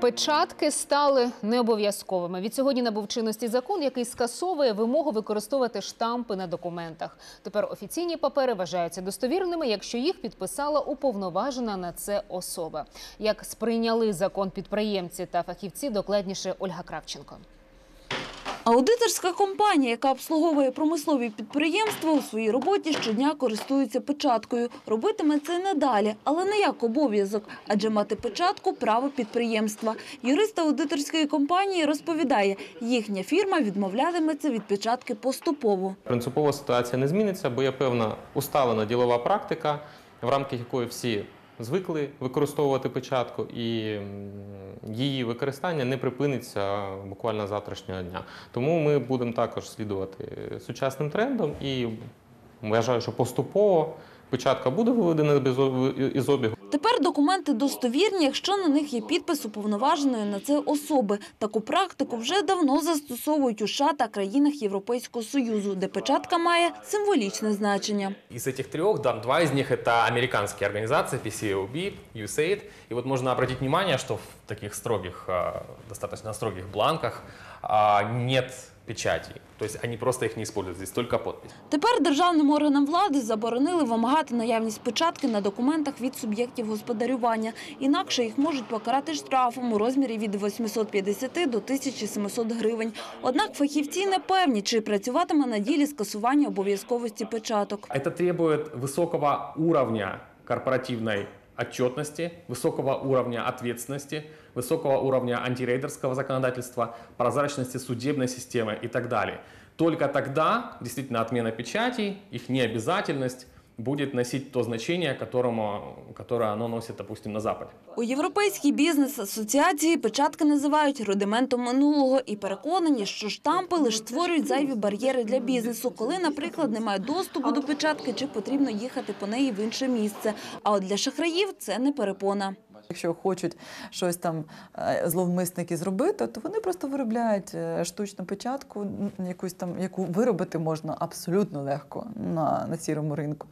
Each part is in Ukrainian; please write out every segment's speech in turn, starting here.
Печатки стали необов'язковими. Від сьогодні набув чинності закон, який скасовує вимогу використовувати штампи на документах. Тепер офіційні папери вважаються достовірними, якщо їх підписала уповноважена на це особа. Як сприйняли закон підприємці та фахівці, докладніше Ольга Кравченко. Аудиторська компанія, яка обслуговує промислові підприємства, у своїй роботі щодня користується печаткою. Робитиме це надалі, але не як обов'язок, адже мати печатку – право підприємства. Юрист аудиторської компанії розповідає, їхня фірма відмовлятиметься від печатки поступово. Принципова ситуація не зміниться, бо є певна усталена ділова практика, в рамках якої всі звикли використовувати печатку, і її використання не припиниться буквально завтрашнього дня. Тому ми будемо також слідувати сучасним трендом і вважаю, що поступово печатка буде виведена із обігу. Тепер документи достовірні, якщо на них є підпис уповноваженої на це особи. Таку практику вже давно застосовують у США та країнах Європейського Союзу, де печатка має символічне значення. Из этих трех, да, два из них это американские организации, PCAOB, USAID. И вот можно обратить внимание, что в таких строгих, а, достаточно строгих бланках нет печатей. То есть они просто их не используют, здесь только подпись. Тепер державним органам влади заборонили вимагати наявність печатки на документах від суб'єктів господарювання. Інакше їх можуть покарати штрафом у розмірі від 850 до 1700 гривень. Однак фахівці не певні, чи працюватиме на ділі скасування обов'язковості печаток. Это требует высокого уровня корпоративной отчетности, высокого уровня ответственности, высокого уровня антирейдерского законодательства, прозрачности судебной системы и так далее. Только тогда действительно отмена печатей, их необязательность будет носить то значение, которому, которое оно носит, допустим, на Западе. У Європейській бізнес-асоціації печатки називають рудиментом минулого і переконані, що штампи лише створюють зайві бар'єри для бізнесу, коли, наприклад, немає доступу до печатки чи потрібно їхати по неї в інше місце. А от для шахраїв це не перепона. Якщо хочуть щось там е, зловмисники зробити, то вони просто виробляють е, штучну печатку, якусь там, яку виробити можна абсолютно легко на, на сірому ринку.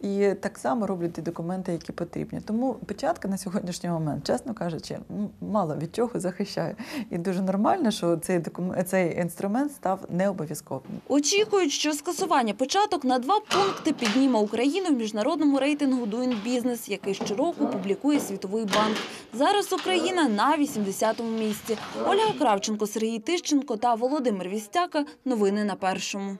І так само роблять і документи, які потрібні. Тому печатка на сьогоднішній момент, чесно кажучи, мало від чого захищає. І дуже нормально, що цей документ, цей інструмент став необов'язковим. Очікують, що скасування початок на два пункти підніме Україну в міжнародному рейтингу Doing Business, який щороку публікує Світовий банк. Зараз Україна на 80-му місці. Ольга Кравченко, Сергій Тищенко та Володимир Вістяка. Новини на першому.